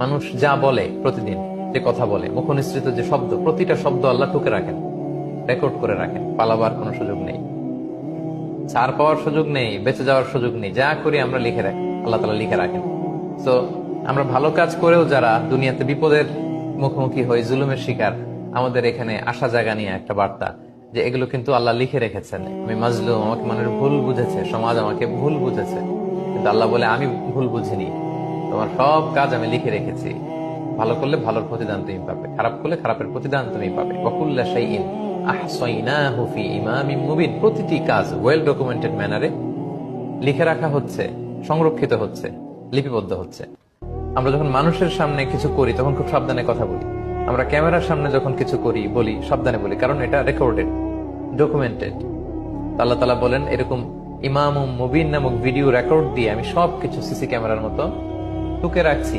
মানুষ যা বলে প্রতিদিন, যে কথা বলে, মুখনিসৃত যে শব্দ, প্রতিটা শব্দ আল্লাহ টুকে রাখেন, রেকর্ড করে রাখেন, পালাবার কোনো সুযোগ নেই। ছাড় পাওয়ার সুযোগ নেই, বেঁচে যাওয়ার সুযোগ নেই, যা করি আমরা লিখে রাখি, আল্লাহ তালা লিখে রাখেন। তো আমরা ভালো কাজ করেও যারা দুনিয়াতে বিপদের মুখোমুখি হই, জুলুমের শিকার, আমাদের এখানে আসা জায়গা নিয়ে একটা বার্তা, যে এগুলো কিন্তু আল্লাহ লিখে রেখেছেন। আমি মাজলুম, আমাকে মানুষ ভুল বুঝেছে, সমাজ আমাকে ভুল বুঝেছে। কিন্তু আল্লাহ বলে, আমি ভুল বুঝিনি। তোমার সব কাজ আমি লিখে রেখেছি। ভালো করলে ভালোর প্রতিদান তুমি পাবে, খারাপ করলে খারাপের প্রতিদান তুমি পাবে। প্রতিটি কাজ ওয়েল ডকুমেন্টেড ম্যানারে লিখে রাখা হচ্ছে, সংরক্ষিত হচ্ছে, লিপিবদ্ধ হচ্ছে। আমরা যখন মানুষের সামনে কিছু করি, তখন খুব সাবধানে কথা বলি। আমরা ক্যামেরার সামনে যখন কিছু করি, বলি, সাবধানে বলি, কারণ এটা রেকর্ডেড ডকুমেন্টেড আল্লাহ তালা বলেন, এরকম ইমাম মুবিন নামক ভিডিও রেকর্ড দিয়ে আমি সবকিছু সিসি ক্যামেরার মতো টুকে রাখছি